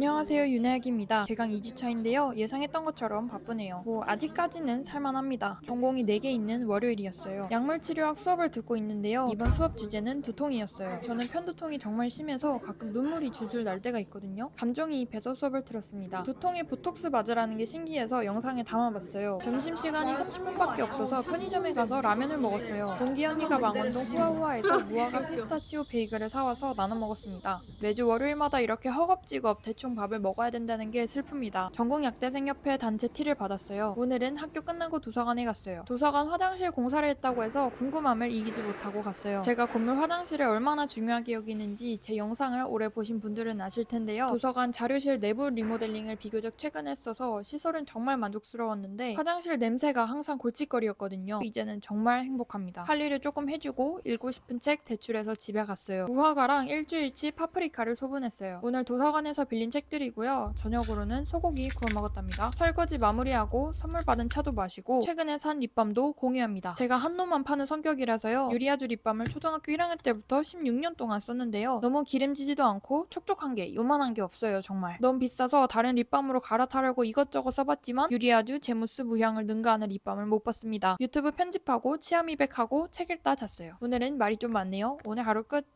안녕하세요 윤혜학입니다. 개강 2주차인데요. 예상했던 것처럼 바쁘네요. 뭐 아직까지는 살만합니다. 전공이 4개 있는 월요일이었어요. 약물치료학 수업을 듣고 있는데요. 이번 수업 주제는 두통이었어요. 저는 편두통이 정말 심해서 가끔 눈물이 줄줄 날 때가 있거든요. 감정이입해서 수업을 들었습니다. 두통에 보톡스 맞으라는 게 신기해서 영상에 담아봤어요. 점심시간이 30분밖에 없어서 편의점에 가서 라면을 먹었어요. 동기 언니가 망원동 후아후아에서 무화과 피스타치오 베이글을 사와서 나눠 먹었습니다. 매주 월요일마다 이렇게 허겁지겁 대충 밥을 먹어야 된다는 게 슬픕니다. 전국약대생협회 단체 티를 받았어요. 오늘은 학교 끝나고 도서관에 갔어요. 도서관 화장실 공사를 했다고 해서 궁금함을 이기지 못하고 갔어요. 제가 건물 화장실을 얼마나 중요하게 여기는지 제 영상을 오래 보신 분들은 아실 텐데요. 도서관 자료실 내부 리모델링을 비교적 최근에 했어서 시설은 정말 만족스러웠는데 화장실 냄새가 항상 골칫거리였거든요. 이제는 정말 행복합니다. 할 일을 조금 해주고 읽고 싶은 책 대출해서 집에 갔어요. 무화과랑 일주일치 파프리카를 소분했어요. 오늘 도서관에서 빌린 책들이고요. 저녁으로는 소고기 구워 먹었답니다. 설거지 마무리하고 선물 받은 차도 마시고 최근에 산 립밤도 공유합니다. 제가 한노만 파는 성격이라서요. 유리아주 립밤을 초등학교 1학년 때부터 16년 동안 썼는데요. 너무 기름지지도 않고 촉촉한 게 요만한 게 없어요 정말. 너무 비싸서 다른 립밤으로 갈아타려고 이것저것 써봤지만 유리아주 제무스 무향을 능가하는 립밤을 못 봤습니다. 유튜브 편집하고 치아 미백하고 책 읽다 잤어요. 오늘은 말이 좀 많네요. 오늘 하루 끝.